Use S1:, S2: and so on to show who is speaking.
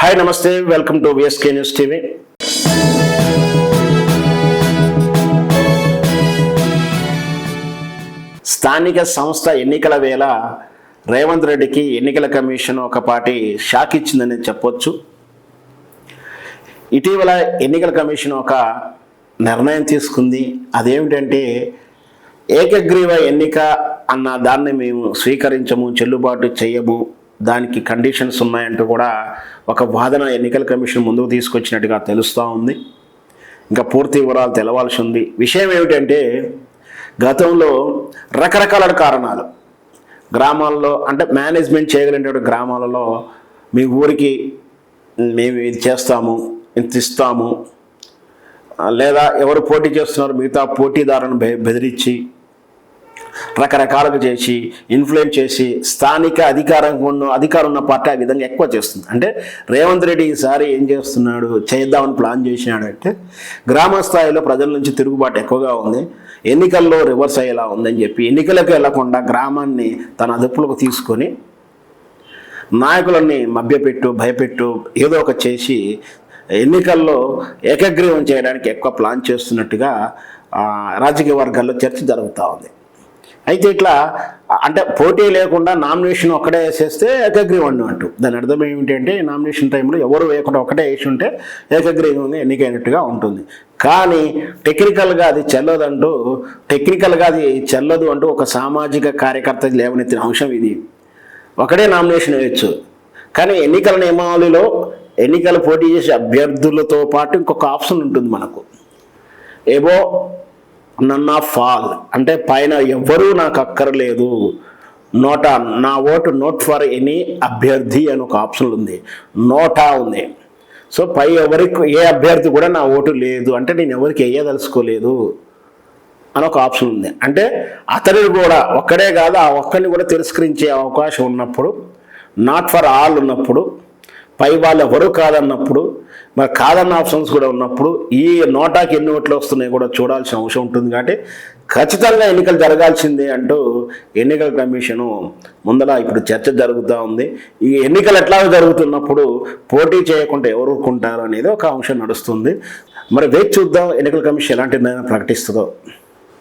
S1: Hi నమస్తే. Welcome to VSK news TV స్థానిక సంస్థ ఎన్నికల వేళ రేవంత్ రెడ్డికి ఎన్నికల కమిషన్ ఒక పాటి షాక్ ఇచ్చిందని చెప్పొచ్చు. ఇటీవల ఎన్నికల కమిషన్ ఒక నిర్ణయం తీసుకుంది. అదేమిటంటే ఏకగ్రీవ ఎన్నిక అన్న దాన్ని మేము స్వీకరించము చెల్లుబాటు చేయము దానికి కండిషన్స్ ఉన్నాయంటూ కూడా ఒక వాదన ఎన్నికల కమిషన్ ముందుకు తీసుకొచ్చినట్టుగా తెలుస్తూ ఉంది. ఇంకా పూర్తి వివరాలు తెలవాల్సి ఉంది. విషయం ఏమిటంటే గతంలో రకరకాల కారణాలు గ్రామాల్లో అంటే మేనేజ్మెంట్ చేయగలిగినటువంటి గ్రామాలలో మీ ఊరికి మేము ఇది చేస్తాము ఇంత ఇస్తాము లేదా ఎవరు పోటీ చేస్తున్నారు మిగతా పోటీదారులను బె బెదిరించి రకరకాలుగా చేసి ఇన్ఫ్లుయెన్స్ చేసి స్థానిక అధికారం ఉన్న అధికారం ఉన్న పార్టీ ఆ విధంగా ఎక్కువ చేస్తుంది. అంటే రేవంత్ రెడ్డి ఈసారి ఏం చేస్తున్నాడు చేద్దామని ప్లాన్ చేసినాడు అంటే గ్రామ స్థాయిలో ప్రజల నుంచి తిరుగుబాటు ఎక్కువగా ఉంది. ఎన్నికల్లో రివర్స్ అయ్యేలా ఉందని చెప్పి ఎన్నికలకు వెళ్ళకుండా గ్రామాన్ని తన అదుపులోకి తీసుకొని నాయకులని మభ్యపెట్టు భయపెట్టు ఏదో ఒక చేసి ఎన్నికల్లో ఏకగ్రీవం చేయడానికి ఎక్కువ ప్లాన్ చేస్తున్నట్టుగా రాజకీయ వర్గాల్లో చర్చ జరుగుతూ ఉంది. అయితే ఇట్లా అంటే పోటీ లేకుండా నామినేషన్ ఒక్కడే వేసేస్తే ఏకగ్రీవం అంటూ. దాని అర్థం ఏమిటంటే నామినేషన్ టైంలో ఎవరు వేయకుండా ఒకటే వేసి ఉంటే ఏకగ్రీవంగా ఎన్నికైనట్టుగా ఉంటుంది. కానీ టెక్నికల్గా అది చెల్లదంటూ టెక్నికల్గా అది చెల్లదు అంటూ ఒక సామాజిక కార్యకర్త లేవనెత్తిన అంశం ఇది. ఒకడే నామినేషన్ వేయచ్చు. కానీ ఎన్నికల నియమావళిలో ఎన్నికలు పోటీ చేసే అభ్యర్థులతో పాటు ఇంకొక ఆప్షన్ ఉంటుంది మనకు. ఏవో నన్న ఫాల్. అంటే పైన ఎవ్వరూ నాకు అక్కర్లేదు. నోటా నా ఓటు నోట్ ఫర్ ఎనీ అభ్యర్థి అని ఒక ఆప్షన్ ఉంది. నోటా ఉంది. సో పై ఎవరికి ఏ అభ్యర్థి కూడా నా ఓటు లేదు. అంటే నేను ఎవరికి వేయదలుచుకోలేదు అని ఒక ఆప్షన్ ఉంది. అంటే అతడిని కూడా ఒక్కడే కాదు ఆ ఒక్కడిని కూడా తిరస్కరించే అవకాశం ఉన్నప్పుడు నాట్ ఫర్ ఆల్ ఉన్నప్పుడు పై వాళ్ళు ఎవరు కాదన్నప్పుడు మరి కాదన్న ఆప్షన్స్ కూడా ఉన్నప్పుడు ఈ నోటాకి ఎన్ని ఓట్లు వస్తున్నాయి కూడా చూడాల్సిన అవసరం ఉంటుంది కాబట్టి ఖచ్చితంగా ఎన్నికలు జరగాల్సిందే అంటూ ఎన్నికల కమిషను ముందర ఇప్పుడు చర్చ జరుగుతూ ఉంది. ఈ ఎన్నికలు ఎట్లా జరుగుతున్నప్పుడు పోటీ చేయకుండా ఎవరు ఊరుకుంటారు అనేది ఒక అంశం నడుస్తుంది. మరి వేచి చూద్దాం ఎన్నికల కమిషన్ ఎలాంటి నిర్ణయం ప్రకటిస్తుందో.